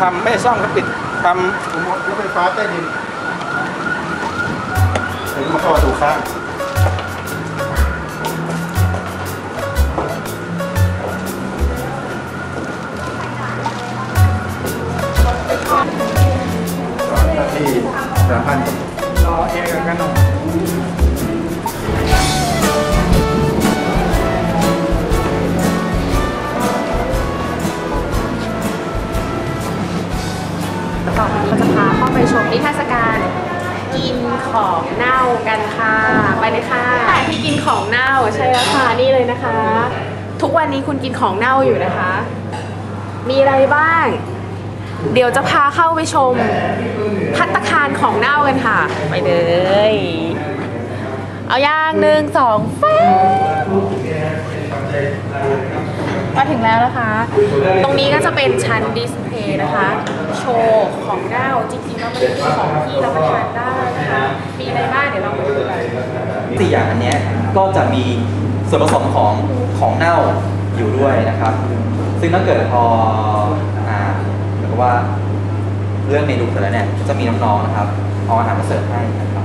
ทำไม่ซ่อมก็ปิดทอุโมรถไฟฟ้าใต้ดินถึงมาเข้าประตูข้าง ทุกวันนี้คุณกินของเน่าอยู่นะคะ มีอะไรบ้าง เดี๋ยวจะพาเข้าไปชม พัตตาคารของเน่ากันค่ะ ไปเลย เอาย่างหนึ่งสองแฟมาถึงแล้วนะคะ ตรงนี้ก็จะเป็นชั้นดิสเพย์นะคะ โชว์ของเน่าจริงๆแล้วมันเป็นของที่รับประทานได้นะคะ มีอะไรบ้างเดี๋ยวเราไปดูกันสี่อย่างอันเนี้ยก็จะมี ส่วนผสมของของเน่าอยู่ด้วยนะครับ ซึ่งถ้าเกิดพออ่าเหมือนกับว่าเรื่องเมนูเสร็จแล้วเนี่ยจะมีน้องๆนะครับเอาอาหารมาเสิร์ฟให้นะครับ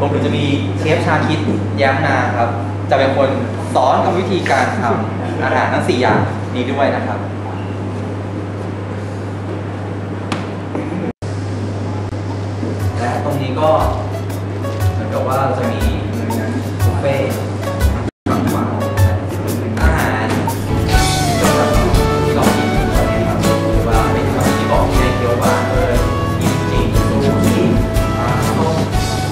รวมถึงจะมีเชฟชาคิดแย้มนาครับ จะเป็นคนสอนกับวิธีการทำอาหารทั้งสี่อย่างนี้ด้วยนะครับและตรงนี้ก็เหมือนกับว่าเราจะมี เฟ่ต์ฝั่งขวาอาหารที่เรากินอยู่นะครับหรือว่าเป็นแบบที่บอกแค่เกี๊ยวหวานเลยกิมจิซูชิปลาต้ม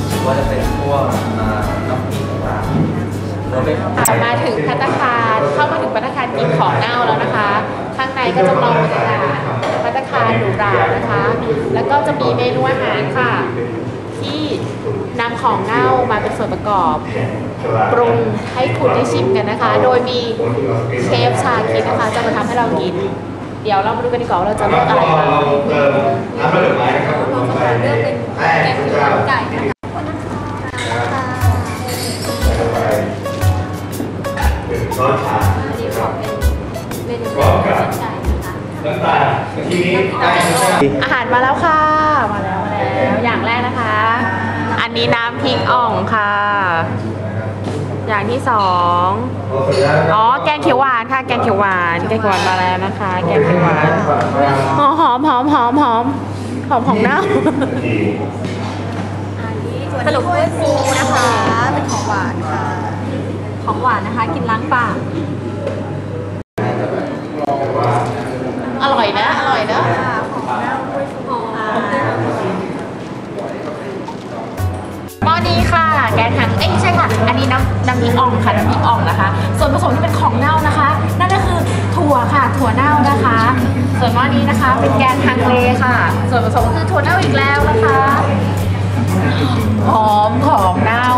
หรือว่าจะเป็นพวกอ่าน้ำพริกต่างๆรวมไปถึงมาถึงพัตตาคารเข้ามาถึงพัตตาคารกินของเน่าแล้วนะคะ ข้างในก็จะมองบรรยากาศพัตตาคารหรูหรานะคะ แล้วก็จะมีเมนูอาหารค่ะ นำของเน่ามาเป็นส่วนประกอบ ปรุงให้คุณได้ชิมกันนะคะ โดยมีเชฟชาคิดนะคะ จะมาทำให้เรากิน เดี๋ยวเรามาดูกันดีกว่าว่าเราจะเลือกอะไรบ้าเติมน้ำผลไม้นะครับเราจะเลือกเป็นแกงเขียวหวานไก่นะคะร้อนชานูแกงเขียวหวานไก่นะคะน้ำตาลทีนี้อาหารมาแล้วค่ะ มาแล้วมาแล้ว อย่างแรกนะคะ อั นี้น้ำพริกอ่องค่ะ อย่างที่สองอ๋อ แกงเขียวหวานค่ะ แกงเขียวหวาน แกงเขียวหวานมาแล้วนะคะ แกงเขียวหวานหอมหอมหอมหอมหอมหอมของเน่าสรุปเป็นฟูนะคะ เป็นของหวานค่ะ ของหวานนะคะ กินล้างปาก น้ำพริกอ่องค่ะน้ำพริกอ่องนะคะ ส่วนผสมที่เป็นของเน่านะคะ นั่นก็คือถั่วค่ะ ถั่วเน่านะคะ ส่วนหม้อนี้นะคะเป็นแกงฮังเลค่ะ ส่วนผสมคือถั่วเน่าอีกแล้วนะคะหอมของเน่า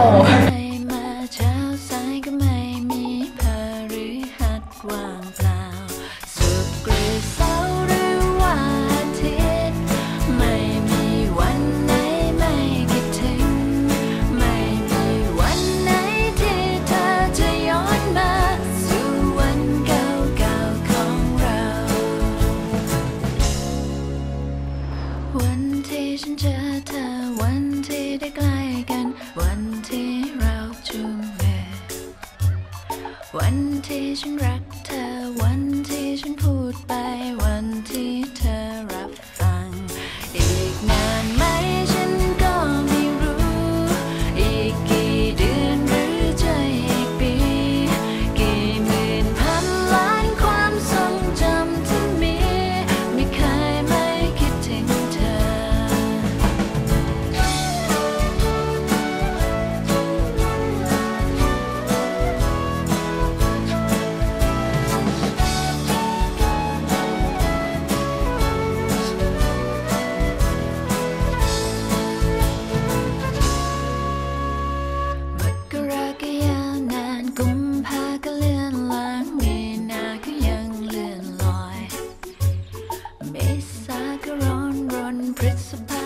Principle.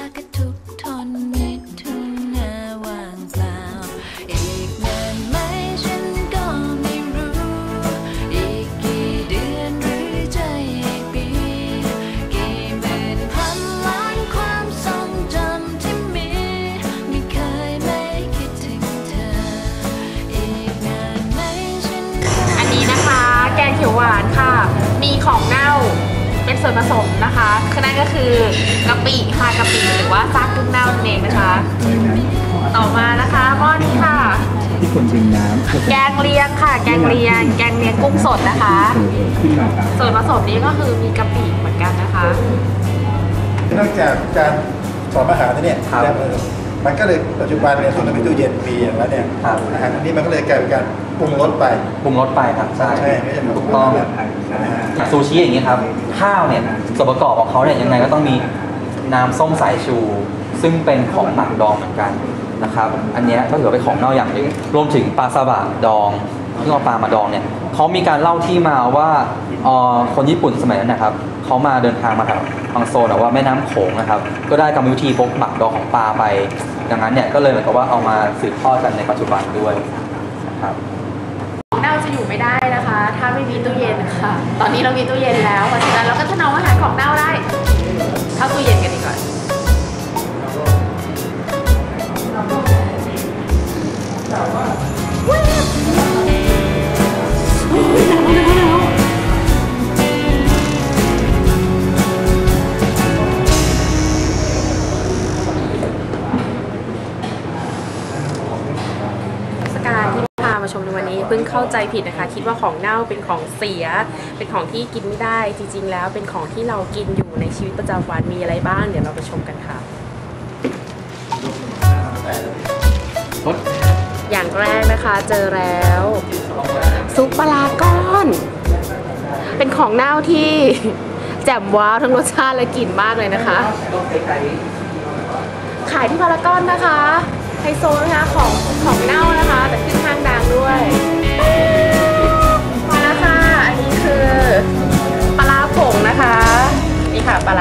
ส่วนผสมนะคะคือนั่นก็คือกะปิค่ะกะปิหรือว่าซากกุ้งเน่านั่นเองนะคะ ต่อมานะคะหม้อนี้ค่ะ ที่คนชิมน้ำแกงเลียงค่ะ แกงเลียง แกงเลียงกุ้งสดนะคะ ขึ้นมาตามส่วนผสมนี้ก็คือมีกะปิเหมือนกันนะคะ นอกจากการสอนอาหารแล้วเนี่ยครับ แล้วเออ มันก็เลยปัจจุบันเนี่ยส่วนที่ตู้เย็นมีอย่างแล้วเนี่ยครับอาหารอันนี้มันก็เลยกลายเป็นการปรุงรสไป ปรุงรสไปครับใช่ใช่ไม่ใช่ถูกต้องนะฮะอย่างซูชิอย่างนี้ครับข้าวเนี่ยส่วนประกอบของเขาเนี่ยยังไงก็ต้องมีน้ำส้มสายชู ซึ่งเป็นของหมักดองเหมือนกันนะครับ อันเนี้ยก็ถือว่าเป็นของเน่าอย่างหนึ่งรวมถึงปลาซาบะดองที่เอาปลามาดองเนี่ยเขามีการเล่าที่มาว่าเอ่อคนญี่ปุ่นสมัยนั้นนะครับเขามาเดินทางมาแถวทางโซนแบบว่าแม่น้ำโขงนะครับ ก็ได้กรรมวิธีพกหมักดองของปลาไป ดังนั้นเนี่ยก็เลยเหมือนกับว่าเอามาสืบทอดกันในปัจจุบันด้วยนะครับของเน่าจะอยู่ไม่ได้นะคะ ถ้าไม่มีตู้เย็นค่ะ ตอนนี้เรามีตู้เย็นแล้วเพราะฉะนั้นเราก็จะนำอาหารของเน่าได้เข้าตู้เย็นกันดีกว่าส เข้าใจผิดนะคะ คิดว่าของเน่าเป็นของเสีย เป็นของที่กินไม่ได้จริง ๆ แล้วเป็นของที่เรากินอยู่ในชีวิตประจำวันมีอะไรบ้าง เดี๋ยวเราไปชมกันค่ะอย่างแรกนะคะเจอแล้ว ซุปปลาร้าก้อน เป็นของเน่าที่ แจ่มว้าวทั้งรสชาติและกลิ่นมากเลยนะคะ ขายที่พารากอนนะคะไฮโซนะคะของของเน่านะคะ แต่ขึ้นห้างดังด้วย มาแล้วค่ะ อันนี้คือปลาร้าผงนะคะ นี่ค่ะปลาร้า